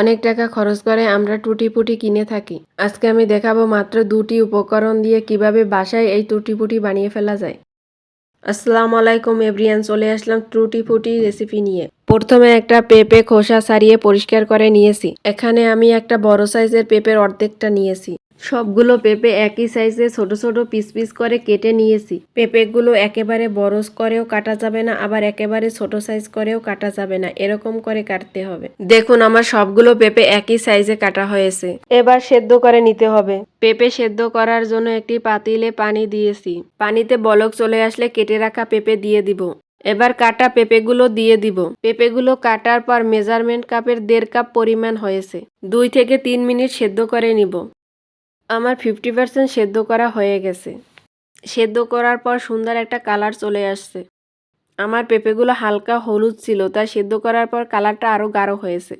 অনেক টাকা খরচ করে, আমরা টুটি পুটি কিনে থাকি। আজকে আমি দেখাবো মাত্র দুটি উপকরণ দিয়ে কীভাবে বাসায় এই টুটি পুটি বানিয়ে ফেলা যায়। আসসালামু আলাইকুম এভরিয়ান, চলে আসলাম টুটি ফুটি রেসিপি নিয়ে। প্রথমে একটা পেঁপে খোসা সারিয়ে পরিষ্কার করে নিয়েছি। এখানে আমি একটা বড় সাইজের পেঁপের অর্ধেকটা নিয়েছি। সবগুলো পেঁপে একই সাইজে ছোট ছোট পিস পিস করে কেটে নিয়েছি। পেঁপেগুলো একেবারে বড় করেও কাটা যাবে না, আবার একেবারে ছোট সাইজ করেও কাটা যাবে না, এরকম করে কাটতে হবে। দেখুন, আমার সবগুলো পেঁপে একই সাইজে কাটা হয়েছে। এবার সেদ্ধ করে নিতে হবে। পেঁপে সেদ্ধ করার জন্য একটি পাতিলে পানি দিয়েছি। পানিতে বলক চলে আসলে কেটে রাখা পেঁপে দিয়ে দিব। এবার কাটা পেঁপেগুলো দিয়ে দিব। পেঁপেগুলো কাটার পর মেজারমেন্ট কাপের দেড় কাপ পরিমাণ হয়েছে। দুই থেকে তিন মিনিট সেদ্ধ করে নিব। আমার ফিফটি পার্সেন্ট সেদ্ধ করা হয়ে গেছে। সেদ্ধ করার পর সুন্দর একটা কালার চলে আসছে। আমার পেঁপেগুলো হালকা হলুদ ছিল তাই সেদ্ধ করার পর কালারটা আরও গাঢ় হয়েছে।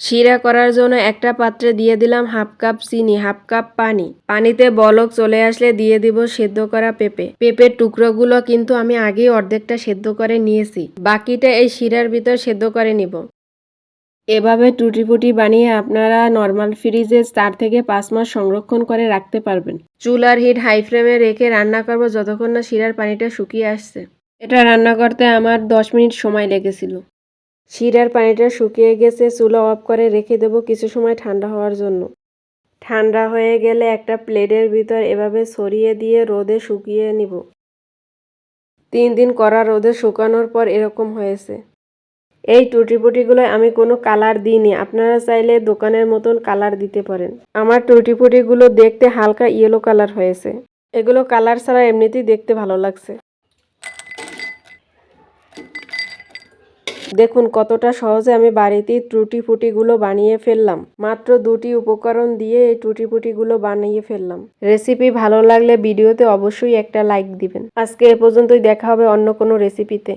শিরা করার জন্য একটা পাত্রে দিয়ে দিলাম হাফ কাপ চিনি, হাফ কাপ পানি। পানিতে বলক চলে আসলে দিয়ে দিব সেদ্ধ করা পেঁপে। পেঁপের টুকরোগুলো কিন্তু আমি আগেই অর্ধেকটা সেদ্ধ করে নিয়েছি। বাকিটা এই শিরার ভিতর সেদ্ধ করে নিব। এভাবে টুটি ফুটি বানিয়ে আপনারা নর্মাল ফ্রিজে চার থেকে পাঁচ মাস সংরক্ষণ করে রাখতে পারবেন। চুলার হিট হাই ফ্লেমে রেখে রান্না করব যতক্ষণ না শিরার পানিটা শুকিয়ে আসছে। এটা রান্না করতে আমার দশ মিনিট সময় লেগেছিল। শিরার পানিটা শুকিয়ে গেছে, চুলা অফ করে রেখে দেবো কিছু সময় ঠান্ডা হওয়ার জন্য। ঠান্ডা হয়ে গেলে একটা প্লেটের ভিতর এভাবে ছড়িয়ে দিয়ে রোদে শুকিয়ে নিব। তিন দিন করা রোদে শুকানোর পর এরকম হয়েছে। এই টুটিপুটিগুলো আমি কোনো কালার দিইনি। আপনারা চাইলে দোকানের মতন কালার দিতে পারেন। আমার টুটিপুটিগুলো দেখতে হালকা ইয়েলো কালার হয়েছে। এগুলো কালার ছাড়া এমনিতেই দেখতে ভালো লাগছে। দেখুন কতটা সহজে আমি বাড়িতেই টুটি ফুটিগুলো বানিয়ে ফেললাম। মাত্র দুটি উপকরণ দিয়ে এই টুটি ফুটিগুলো বানিয়ে ফেললাম। রেসিপি ভালো লাগলে ভিডিওতে অবশ্যই একটা লাইক দিবেন। আজকে এ পর্যন্তই দেখা হবে অন্য কোনো রেসিপিতে।